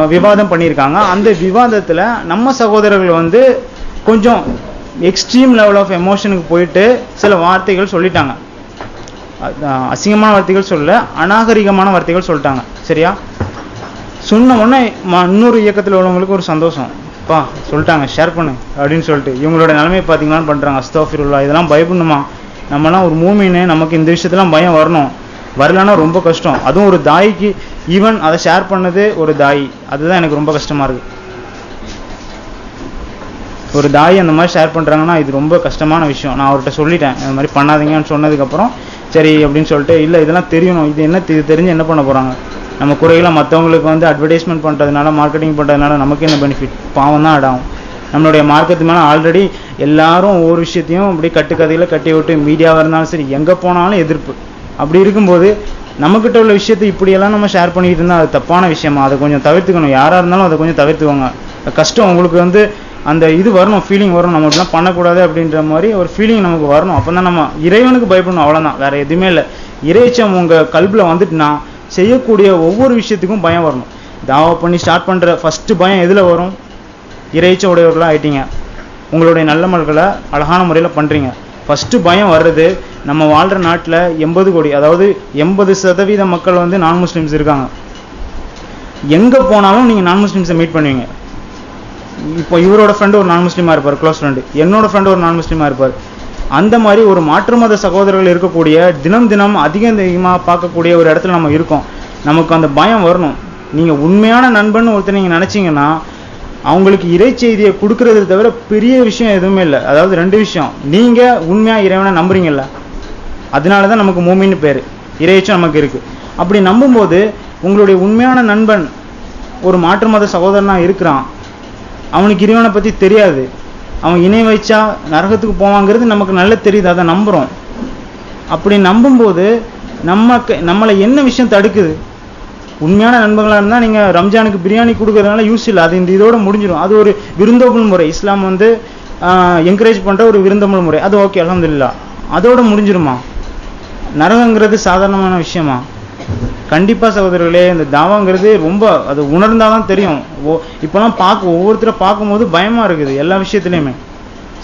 விவாதம் பண்ணியிருக்காங்க. அந்த விவாதத்தில் நம்ம சகோதரர்கள் வந்து கொஞ்சம் எக்ஸ்ட்ரீம் லெவல் ஆஃப் எமோஷனுக்கு போயிட்டு சில வார்த்தைகள் சொல்லிட்டாங்க. அசிங்கமான வார்த்தைகள் சொல்ல அநாகரிகமான வார்த்தைகள் சொல்லிட்டாங்க. சரியா? சொன்ன உடனே ம- இன்னொரு இயக்கத்தில் உள்ளவங்களுக்கு ஒரு சந்தோஷம். பா சொல்லிட்டாங்க ஷேர் பண்ணு அப்படின்னு சொல்லிட்டு. இவங்களோட நிலைமை பார்த்தீங்களான்னு பண்ணுறாங்க அஸ்தோஃபிருல்லா இதெல்லாம் பயப்படணுமா? நம்மலாம் ஒரு மூமின்னு நமக்கு இந்த விஷயத்தெல்லாம் பயம் வரணும். வரலன்னா ரொம்ப கஷ்டம். அதுவும் ஒரு தாய்க்கு ஈவன் அதை ஷேர் பண்ணது ஒரு தாய். அதுதான் எனக்கு ரொம்ப கஷ்டமா இருக்கு. ஒரு தாய் அந்த மாதிரி ஷேர் பண்ணுறாங்கன்னா இது ரொம்ப கஷ்டமான விஷயம். நான் அவர்கிட்ட சொல்லிட்டேன். இந்த மாதிரி பண்ணாதீங்கன்னு சொன்னதுக்கப்புறம் சரி அப்படின்னு சொல்லிட்டு இல்லை இதெல்லாம் தெரியணும். இது என்ன இது தெரிஞ்சு என்ன பண்ண போகிறாங்க நம்ம குறைகளை மற்றவங்களுக்கு வந்து அட்வர்டைஸ்மெண்ட் பண்ணுறதுனால மார்க்கெட்டிங் பண்ணுறதுனால நமக்கு என்ன பெனிஃபிட் பாவம் தான் ஆடாகும். நம்மளுடைய மார்க்கெட்டு மேலே ஆல்ரெடி எல்லாரும் ஒவ்வொரு விஷயத்தையும் அப்படி கட்டுக்கதையில் கட்டி விட்டு மீடியாவாக இருந்தாலும் சரி எங்கே போனாலும் எதிர்ப்பு. அப்படி இருக்கும்போது நம்மக்கிட்ட உள்ள விஷயத்தை இப்படியெல்லாம் நம்ம ஷேர் பண்ணிட்டு இருந்தால் அது தப்பான விஷயமா? அதை கொஞ்சம் தவிர்த்துக்கணும். யாராக இருந்தாலும் அதை கொஞ்சம் தவிர்த்துக்கோங்க. கஷ்டம் உங்களுக்கு வந்து அந்த இது வரணும் ஃபீலிங் வரும் நம்ம இப்படிலாம் பண்ணக்கூடாது அப்படின்ற மாதிரி ஒரு ஃபீலிங் நமக்கு வரணும். அப்போ தான் நம்ம இறைவனுக்கு பயப்படணும். அவ்வளோதான் வேறு எதுவுமே இல்லை. இறைச்சம் உங்கள் கல்பில் வந்துட்டுனா செய்யக்கூடிய ஒவ்வொரு விஷயத்துக்கும் பயம் வரணும். தாவா பண்ணி ஸ்டார்ட் பண்ணுற ஃபஸ்ட்டு பயம் எதில் வரும்? இறைச்ச உடையவர்களாக ஆயிட்டீங்க. உங்களுடைய நல்லமல்களை அழகான முறையில் பண்ணுறீங்க ஃபஸ்ட்டு பயம் வர்றது நம்ம வாழ்கிற நாட்டில் எண்பது கோடி அதாவது எண்பது சதவீத மக்கள் வந்து நான் முஸ்லீம்ஸ் இருக்காங்க. எங்கே போனாலும் நீங்கள் நான் முஸ்லீம்ஸை மீட் பண்ணுவீங்க. இப்போ இவரோட ஃப்ரெண்டு ஒரு நான் முஸ்லீமாக இருப்பார் க்ளோஸ் ஃப்ரெண்டு என்னோட ஃப்ரெண்டு ஒரு நான் முஸ்லீமாக இருப்பார். அந்த மாதிரி ஒரு மாற்று மத சகோதரர்கள் இருக்கக்கூடிய தினம் தினம் அதிகம் அதிகமாக பார்க்கக்கூடிய ஒரு இடத்துல நம்ம இருக்கோம். நமக்கு அந்த பயம் வரணும். நீங்கள் உண்மையான நண்பன் ஒருத்தர் நீங்கள் நினச்சிங்கன்னா அவங்களுக்கு இறை செய்தியை கொடுக்கறது தவிர பெரிய விஷயம் எதுவுமே இல்லை. அதாவது ரெண்டு விஷயம். நீங்கள் உண்மையாக இறைவனை நம்புறீங்கல்ல. அதனால தான் நமக்கு மூமின்னு பேர். இறையச்சும் நமக்கு இருக்குது அப்படி நம்பும்போது உங்களுடைய உண்மையான நண்பன் ஒரு மாற்று மத சகோதரனாக இருக்கிறான். அவனுக்கு இறைவனை பற்றி தெரியாது. அவன் இணை வைச்சா நரகத்துக்கு போவாங்கிறது நமக்கு நல்லா தெரியுது. அதை நம்புகிறோம் அப்படி நம்பும்போது நமக்கு நம்மளை என்ன விஷயம் தடுக்குது? உண்மையான நண்பர்களாக இருந்தால் நீங்கள் ரம்ஜானுக்கு பிரியாணி கொடுக்கறதுனால யூஸ் இல்லை. அது இந்த இதோட முடிஞ்சிடும் அது ஒரு விருந்தோம்பல் முறை. இஸ்லாம் வந்து என்கரேஜ் பண்ணுற ஒரு விருந்தோம்பல் முறை. அது ஓகே அலமதுல்லா அதோட முடிஞ்சிருமா? நரகங்கிறது சாதாரணமான விஷயமா? கண்டிப்பாக சகோதரர்களே இந்த தாவாங்கிறது ரொம்ப அது உணர்ந்தால் தான் தெரியும். ஓ இப்போலாம் பார்க்க ஒவ்வொருத்தரை பார்க்கும்போது பயமாக இருக்குது எல்லா விஷயத்துலையுமே.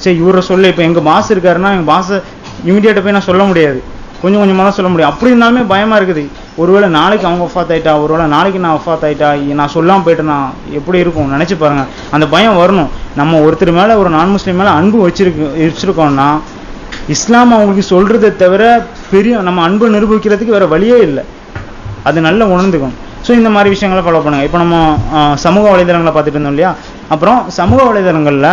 சரி இவரை சொல்ல இப்போ எங்கள் பாஸ் இருக்காருன்னா எங்கள் பாஸை இமீடியட்டாக போய் நான் சொல்ல முடியாது. கொஞ்சம் கொஞ்சமாக தான் சொல்ல முடியும். அப்படி இருந்தாலுமே பயமாக இருக்குது. ஒருவேளை நாளைக்கு அவங்க ஒஃபாத் ஆயிட்டா ஒருவேளை நாளைக்கு நான் ஒஃபாத் ஆயிட்டா நான் சொல்லாமல் போயிட்டேனா எப்படி இருக்கும்? நினச்சி பாருங்கள் அந்த பயம் வரணும். நம்ம ஒருத்தர் மேலே ஒரு நான் முஸ்லீம் மேலே அன்பு வச்சிருக்கு வச்சுருக்கோம்னா இஸ்லாம் அவங்களுக்கு சொல்கிறத தவிர பெரிய நம்ம அன்பை நிரூபிக்கிறதுக்கு வேறு வழியே இல்லை. அது நல்லா உணர்ந்துக்கணும் ஸோ இந்த மாதிரி விஷயங்களை ஃபாலோ பண்ணுங்கள் இப்போ நம்ம சமூக வலைதளங்களை பார்த்துட்டு இருந்தோம் இல்லையா? அப்புறம் சமூக வலைதளங்களில்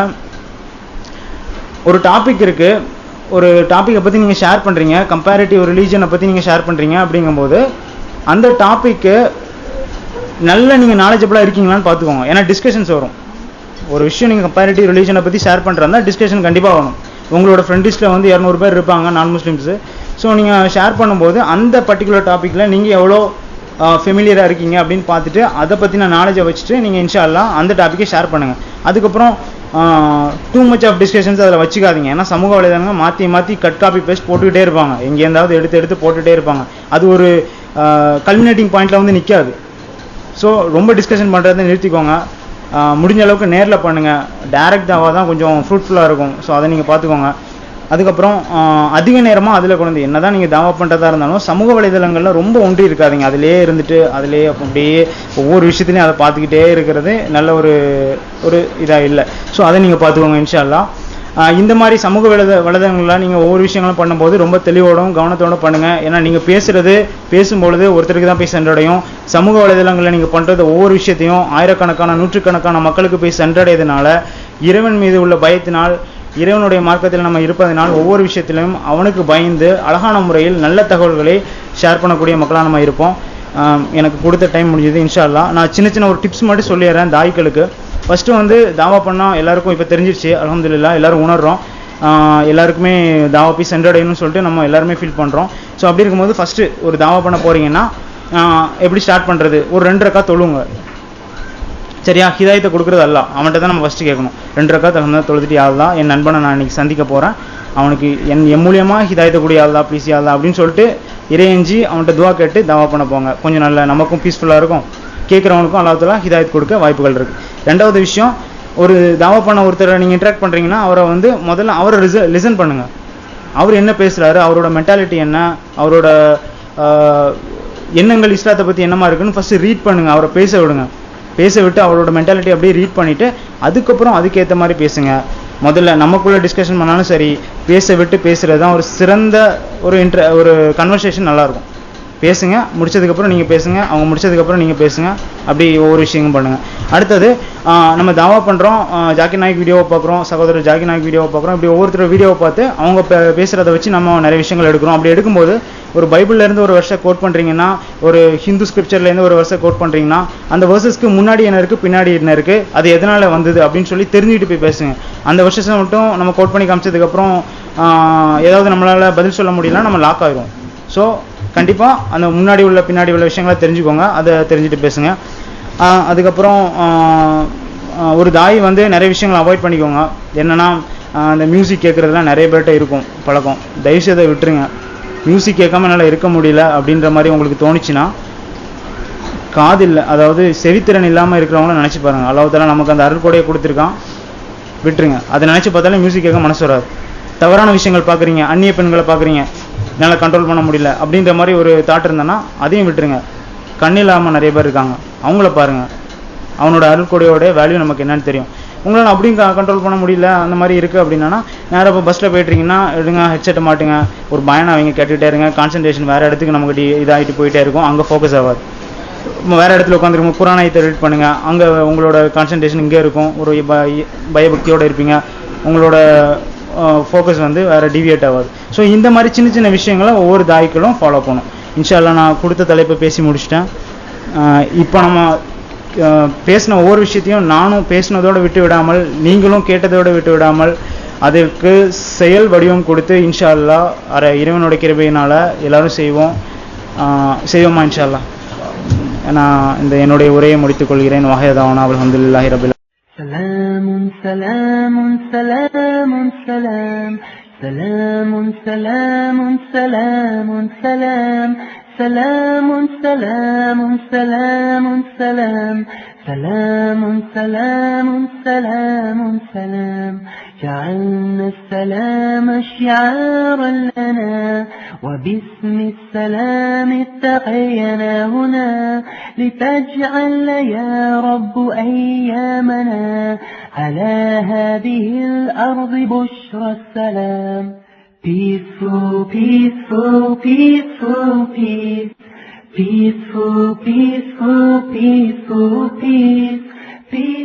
ஒரு டாபிக் இருக்குது ஒரு டாப்பிக்கை பற்றி நீங்கள் ஷேர் பண்ணுறீங்க கம்பேரிட்டிவ் ரிலீஜனை பற்றி நீங்கள் ஷேர் பண்ணுறீங்க அப்படிங்கும்போது அந்த டாப்பிக்கு நல்ல நீங்கள் நாலேஜபிளாக இருக்கீங்களான்னு பார்த்துக்கோங்க. ஏன்னா டிஸ்கஷன்ஸ் வரும். ஒரு விஷயம் நீங்கள் கம்பேரிட்டிவ் ரிலீஜனை பற்றி ஷேர் பண்ணுறதா டிஸ்கஷன் கண்டிப்பாக வரும். உங்களோட ஃப்ரெண்ட் லிஸ்ட்டில் வந்து இரநூறு பேர் இருப்பாங்க நான் முஸ்லீம்ஸு ஸோ நீங்கள் ஷேர் பண்ணும்போது அந்த பர்டிகுலர் டாப்பிக்கில் நீங்கள் எவ்வளோ ஃபெமிலியராக இருக்கீங்க அப்படின்னு பார்த்துட்டு அதை பற்றின நாலேஜை வச்சுட்டு நீங்கள் இன்ஷால்லாம் அந்த டாப்பிக்கை ஷேர் பண்ணுங்கள் அதுக்கப்புறம் டூ மச் ஆஃப் டிஸ்கஷன்ஸ் அதில் வச்சுக்காதீங்க. ஏன்னா சமூக வலைதளங்கள் மாற்றி மாற்றி கட் காப்பி பேஸ்ட் போட்டுக்கிட்டே இருப்பாங்க. எங்கேருந்தாவது எடுத்து எடுத்து போட்டுகிட்டே இருப்பாங்க. அது ஒரு கல்மினேட்டிங் பாயிண்டில் வந்து நிற்காது ஸோ ரொம்ப டிஸ்கஷன் பண்ணுறதை நிறுத்திக்கோங்க. முடிஞ்ச அளவுக்கு நேரில் பண்ணுங்கள் டேரெக்டாக தான் கொஞ்சம் ஃப்ரூட்ஃபுல்லாக இருக்கும். ஸோ அதை நீங்கள் பார்த்துக்கோங்க அதுக்கப்புறம் அதிக நேரமாக அதில் கொண்டு என்ன தான் நீங்கள் தாவா பண்ணுறதா இருந்தாலும் சமூக வலைதளங்களில் ரொம்ப ஒன்றி இருக்காதீங்க. அதிலே இருந்துட்டு அதிலே அப்படியே ஒவ்வொரு விஷயத்துலையும் அதை பார்த்துக்கிட்டே இருக்கிறது நல்ல ஒரு ஒரு இதாக இல்லை. ஸோ அதை நீங்கள் பார்த்துக்கோங்க இன்ஷால்லா இந்த மாதிரி சமூக வலைத வலைதளங்களில் நீங்கள் ஒவ்வொரு விஷயங்களும் பண்ணும்போது ரொம்ப தெளிவோடும் கவனத்தோடும் பண்ணுங்கள் ஏன்னா நீங்கள் பேசுகிறது பேசும்பொழுது ஒருத்தருக்கு தான் போய் சென்றடையும். சமூக வலைதளங்களில் நீங்கள் பண்ணுறது ஒவ்வொரு விஷயத்தையும் ஆயிரக்கணக்கான நூற்றுக்கணக்கான மக்களுக்கு போய் சென்றடையதுனால இறைவன் மீது உள்ள பயத்தினால் இறைவனுடைய மார்க்கத்தில் நம்ம இருப்பதனால் ஒவ்வொரு விஷயத்திலும் அவனுக்கு பயந்து அழகான முறையில் நல்ல தகவல்களை ஷேர் பண்ணக்கூடிய மக்களாக நம்ம இருப்போம். எனக்கு கொடுத்த டைம் முடிஞ்சது இன்ஷா நான் சின்ன சின்ன ஒரு டிப்ஸ் மட்டும் சொல்லிடுறேன் தாய்களுக்கு. ஃபஸ்ட்டு வந்து தாவா பண்ணால் எல்லாருக்கும் இப்போ தெரிஞ்சிருச்சு. அலமதுல்லா எல்லாரும் உணர்றோம். எல்லாருக்குமே தாவா போய் சென்றடையணும்னு சொல்லிட்டு நம்ம எல்லாருமே ஃபீல் பண்ணுறோம் ஸோ அப்படி இருக்கும்போது ஃபஸ்ட்டு ஒரு தாவா பண்ண போகிறீங்கன்னா எப்படி ஸ்டார்ட் பண்ணுறது ஒரு ரெண்டு ரக்கா தொழுவுங்க சரியா? ஹிதாயத்தை கொடுக்குறது அல்ல அவன்கிட்ட தான் நம்ம ஃபஸ்ட்டு கேட்கணும். ரெண்டு ரக்கா தகுந்த தொழுதுட்டு யாழ்தான் என் நண்பனை நான் இன்றைக்கி சந்திக்க போகிறேன் அவனுக்கு என் என் மூலியமாக ஹிதாயத்தை கூடிய யாழ்தா ப்ளீஸ் யாழ்தா அப்படின்னு சொல்லிட்டு இறையஞ்சி அவன்கிட்ட துவா கேட்டு தவா பண்ண போங்க. கொஞ்சம் நல்ல நமக்கும் பீஸ்ஃபுல்லாக இருக்கும். கேட்குறவனுக்கும் அல்லாத்துல ஹிதாயத் கொடுக்க வாய்ப்புகள் இருக்குது ரெண்டாவது விஷயம் ஒரு தாவா பண்ண ஒருத்தரை நீங்கள் இன்ட்ராக்ட் பண்ணுறீங்கன்னா அவரை வந்து முதல்ல அவரை ரிச லிசன் பண்ணுங்கள் அவர் என்ன பேசுகிறாரு அவரோட மென்டாலிட்டி என்ன அவரோட எண்ணங்கள் இஸ்லாத்தை பற்றி என்னமா இருக்குன்னு ஃபஸ்ட்டு ரீட் பண்ணுங்கள் அவரை பேச விடுங்க. பேச விட்டு அவளோட மென்டாலிட்டி அப்படியே ரீட் பண்ணிவிட்டு அதுக்கப்புறம் அதுக்கேற்ற மாதிரி பேசுங்க. முதல்ல நமக்குள்ளே டிஸ்கஷன் பண்ணாலும் சரி பேச விட்டு பேசுகிறது தான் ஒரு சிறந்த ஒரு இன்ட்ர ஒரு கன்வர்சேஷன் நல்லாயிருக்கும். பேசுங்க முடிச்சதுக்கப்புறம் நீங்கள் பேசுங்க அவங்க முடிச்சதுக்கப்புறம் நீங்கள் பேசுங்க அப்படி ஒவ்வொரு விஷயங்களும் பண்ணுங்கள் அடுத்தது நம்ம தாவா பண்ணுறோம் ஜாக்கி நாயக் வீடியோவை பார்க்குறோம் சகோதரர் ஜாக்கி நாயக் வீடியோவை பார்க்குறோம் இப்படி ஒவ்வொருத்தர் வீடியோவை பார்த்து அவங்க பேசுகிறத வச்சு நம்ம நிறைய விஷயங்கள் எடுக்கிறோம். அப்படி எடுக்கும்போது ஒரு பைபிள்லேருந்து ஒரு வருஷம் கோட் பண்ணுறீங்கன்னா ஒரு ஹிந்து ஸ்கிரிப்சர்லேருந்து ஒரு வருஷம் கோட் பண்ணுறீங்கன்னா அந்த வருஷஸ்க்கு முன்னாடி என்ன இருக்குது பின்னாடி என்ன இருக்குது அது எதனால் வந்தது அப்படின்னு சொல்லி தெரிஞ்சுக்கிட்டு போய் பேசுங்க. அந்த வருஷத்தை மட்டும் நம்ம கோட் பண்ணி காமிச்சதுக்கப்புறம் ஏதாவது நம்மளால் பதில் சொல்ல முடியலன்னா நம்ம லாக் ஆகிரும் ஸோ கண்டிப்பாக அந்த முன்னாடி உள்ள பின்னாடி உள்ள விஷயங்களை தெரிஞ்சுக்கோங்க அதை தெரிஞ்சுட்டு பேசுங்க. அதுக்கப்புறம் ஒரு தாய் வந்து நிறைய விஷயங்களை அவாய்ட் பண்ணிக்கோங்க. என்னென்னா அந்த மியூசிக் கேட்குறதுலாம் நிறைய பேர்கிட்ட இருக்கும் பழக்கம். தயவுசெய்து விட்டுருங்க. மியூசிக் கேட்காம என்னால் இருக்க முடியல அப்படின்ற மாதிரி உங்களுக்கு தோணுச்சுன்னா காது இல்லை அதாவது செவித்திறன் இல்லாமல் இருக்கிறவங்கள நினச்சி பாருங்க. அல்லாஹ் நமக்கு அந்த அருள்கொடையை கொடுத்துருக்கான். விட்டுருங்க. அதை நினச்சி பார்த்தாலே மியூசிக் கேட்க மனசு வராது. தவறான விஷயங்கள் பார்க்குறீங்க அந்நிய பெண்களை பார்க்குறீங்க என்னால் கண்ட்ரோல் பண்ண முடியல அப்படின்ற மாதிரி ஒரு தாட் இருந்தேன்னா அதையும் விட்டுருங்க. கண் இல்லாமல் நிறைய பேர் இருக்காங்க. அவங்கள பாருங்க. அவனோட அருள்கொடையோட வேல்யூ நமக்கு என்னன்னு தெரியும். உங்களால் அப்படியும் கண்ட்ரோல் பண்ண முடியல அந்த மாதிரி இருக்குது அப்படின்னா நேராக இப்போ பஸ்ஸில் போயிட்டுருங்கன்னா எடுங்க ஹெட்செட்டை மாட்டுங்க. ஒரு பயனை அவங்க கேட்டுகிட்டே இருங்க. கான்சன்ட்ரேஷன் வேறு இடத்துக்கு நமக்கு டி இதாகிட்டு போயிட்டே இருக்கும். அங்கே ஃபோக்கஸ் ஆகாது. வேறு இடத்துல உட்காந்துருக்கும் குரானாயத்தை ரீட் பண்ணுங்கள் அங்கே உங்களோட கான்சன்ட்ரேஷன் இங்கே இருக்கும். ஒரு பய பயபக்தியோடு இருப்பீங்க. உங்களோட ஃபோக்கஸ் வந்து வேறு டிவியேட் ஆகாது. ஸோ இந்த மாதிரி சின்ன சின்ன விஷயங்களை ஒவ்வொரு தாய்க்களும் ஃபாலோ பண்ணும் இன்ஷால்லாம் நான் கொடுத்த தலைப்பை பேசி முடிச்சிட்டேன். இப்போ நம்ம பேசின ஒவ்வொரு விஷயத்தையும் நானும் பேசினதோடு விட்டு விடாமல் நீங்களும் கேட்டதோடு விட்டு விடாமல் அதற்கு செயல் வடிவம் கொடுத்து இன்ஷா அல்லாஹ் அர இறைவனோட கிருபையினால எல்லாரும் செய்வோம் அஹ், செய்வோமா இன்ஷா அல்லாஹ் நான் இந்த என்னுடைய உரையை முடித்துக் கொள்கிறேன் வாஹிதாவனா அல்ஹம்துலில்லாஹி ரபில் سلام سلام سلام سلام سلام سلام سلام سلام سلام سلام سلام سلام. سلام سلام سلام سلام. جعلنا السلام شعارا لنا. وباسم السلام اتقينا هنا. لتجعل يا رب أيامنا على هذه الأرض بشرى السلام. Peaceful, peaceful, peaceful, peace. Peaceful, peaceful, peaceful, peace. Peace.